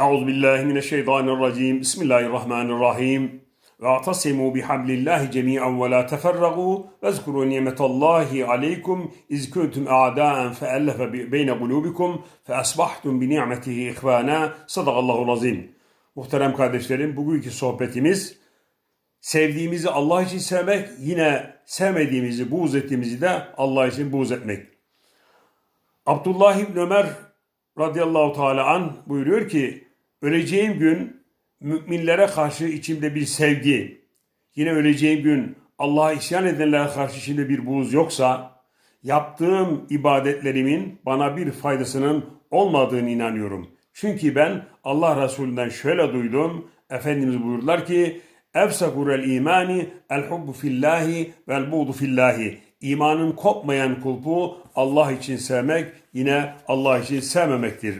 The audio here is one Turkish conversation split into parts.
Euzu billahi mineşşeytanirracim. Bismillahirrahmanirrahim. Ve atasimu bihablillahi cemi'an ve la teferragu ve zkuru nimetallahi aleykum iz kuntum a'daen feellefe bi- beyne kulubikum fe asbahtum bi ni'metihi ihvana. Sadakallahu azim. Muhterem kardeşlerim, bugünkü sohbetimiz sevdiğimizi Allah için sevmek, yine sevmediğimizi, buğz ettiğimizi de Allah için buğz etmek. Abdullah İbn Ömer radıyallahu teala an buyuruyor ki öleceğim gün müminlere karşı içimde bir sevgi, yine öleceğim gün Allah'a isyan edenlere karşı içimde bir buğz yoksa yaptığım ibadetlerimin bana bir faydasının olmadığını inanıyorum. Çünkü ben Allah Resulü'nden şöyle duydum. Efendimiz buyurdular ki Efsakurel imani el hubbu fillahi vel buğdu fillahi. İmanın kopmayan kulpu Allah için sevmek yine Allah için sevmemektir.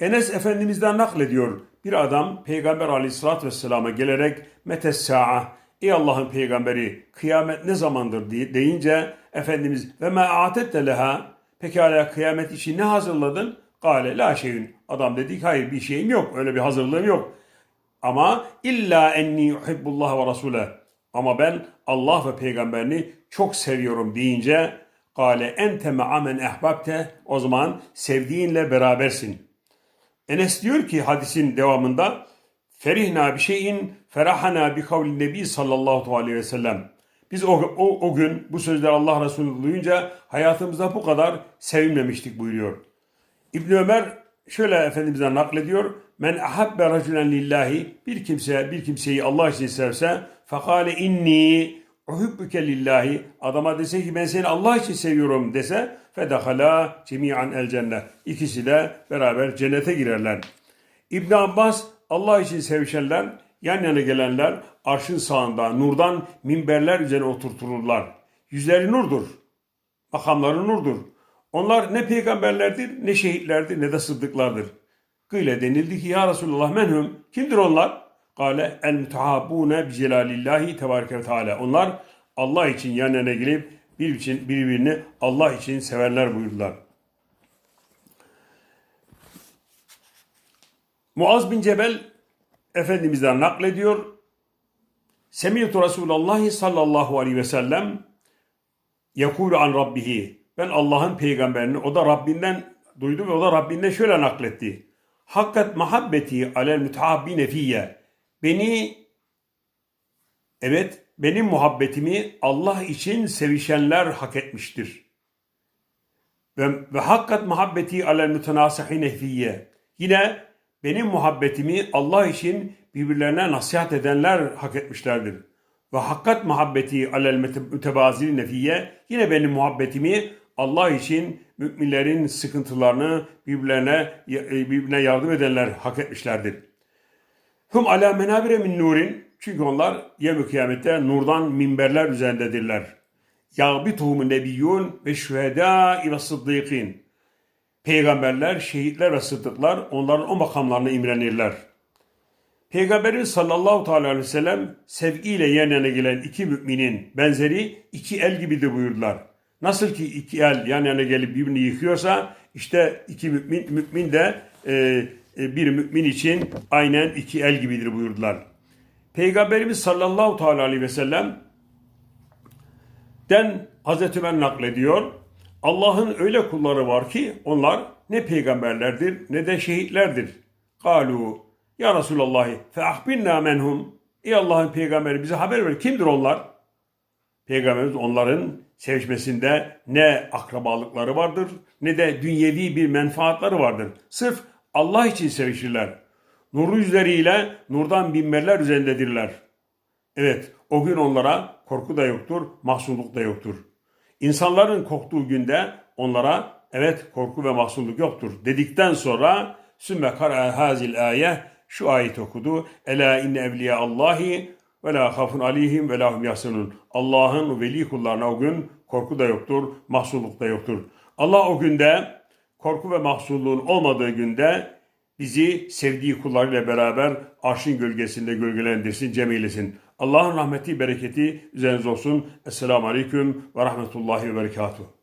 Enes Efendimiz'den naklediyor. Bir adam Peygamber aleyhissalatü vesselama gelerek metes sa'a Ey Allah'ın peygamberi kıyamet ne zamandır deyince Efendimiz ve ma atette leha pekala kıyamet için ne hazırladın? Kale la şeyün. Adam dedi ki hayır bir şeyim yok öyle bir hazırlığım yok. Ama illa enni yuhibbullah ve rasule. Ama ben Allah ve peygamberini çok seviyorum deyince kale ente ma'a men ehbabte o zaman sevdiğinle berabersin. Enes diyor ki hadisin devamında ferihna bir şeyin ferahana bi kavli nebi sallallahu aleyhi ve sellem. Biz o, o, o gün bu sözler Allah Resulü duyunca hayatımızda bu kadar sevinmemiştik buyuruyor. İbn Ömer şöyle Efendimiz'den naklediyor. Men ahabbe raculen lillahi bir kimse bir kimseyi Allah için sevse fekale inni uhibbuke lillahi adama dese ki ben seni Allah için seviyorum dese fedahala cemi'an el cennet. İkisi de beraber cennete girerler. İbn Abbas Allah için sevişenler yan yana gelenler arşın sağında nurdan minberler üzerine oturtulurlar. Yüzleri nurdur makamları nurdur. Onlar ne peygamberlerdir, ne şehitlerdir, ne de sıddıklardır. Kıyle denildi ki ya Resulullah menhum, kimdir onlar? Kale el mütehabbune bi celalillahi tebareke ve teala. Onlar Allah için yan yana gelip bir için, birbirini Allah için severler buyurdular. Muaz bin Cebel Efendimiz'den naklediyor. Semiyyetu Resulallah sallallahu aleyhi ve sellem Yakulu an Rabbihi. Ben Allah'ın peygamberini o da Rabbinden duydu ve o da Rabbinden şöyle nakletti. Hakkat muhabbeti alel mütehabbine fiyye. Beni evet benim muhabbetimi Allah için sevişenler hak etmiştir. Ve, ve hakkat muhabbeti alel mütenasihine fiyye. Yine benim muhabbetimi Allah için birbirlerine nasihat edenler hak etmişlerdir. Ve hakkat muhabbeti alel müte- mütebazili nefiye yine benim muhabbetimi Allah için müminlerin sıkıntılarını birbirlerine e, birbirine yardım edenler hak etmişlerdir. Hum ala menabire min nurin çünkü onlar yevmi kıyamette nurdan minberler üzerindedirler. Yağbituhum nebiyyun ve şühedâ ve sıddıkîn. Peygamberler, şehitler ve sıddıklar onların o makamlarına imrenirler. Peygamberimiz sallallahu teala aleyhi ve sellem sevgiyle yan yana gelen iki müminin benzeri iki el gibidir buyurdular. Nasıl ki iki el yan yana gelip birbirini yıkıyorsa işte iki mümin, mümin de e, bir mümin için aynen iki el gibidir buyurdular. Peygamberimiz sallallahu teala aleyhi ve sellem den Hazreti Ömer naklediyor. Allah'ın öyle kulları var ki onlar ne peygamberlerdir ne de şehitlerdir. Kalu ya Resulallah fe ahbirna menhum. Ey Allah'ın peygamberi bize haber ver. Kimdir onlar? Peygamberimiz onların sevişmesinde ne akrabalıkları vardır ne de dünyevi bir menfaatları vardır. Sırf Allah için sevişirler. Nurlu yüzleriyle nurdan binmerler üzerindedirler. Evet, o gün onlara korku da yoktur, mahzunluk da yoktur. İnsanların korktuğu günde onlara evet korku ve mahzunluk yoktur dedikten sonra sümme kara hazil ayet şu ayet okudu. Ela inne evliya Allahi ve la hafun aleyhim ve lahum yahsunun. Allah'ın veli kullarına o gün korku da yoktur, mahzunluk da yoktur. Allah o günde korku ve mahzunluğun olmadığı günde bizi sevdiği kullarıyla beraber arşın gölgesinde gölgelendirsin, cemilesin. Allah'ın rahmeti, bereketi üzerinize olsun. Esselamu Aleyküm ve Rahmetullahi ve Berekatuhu.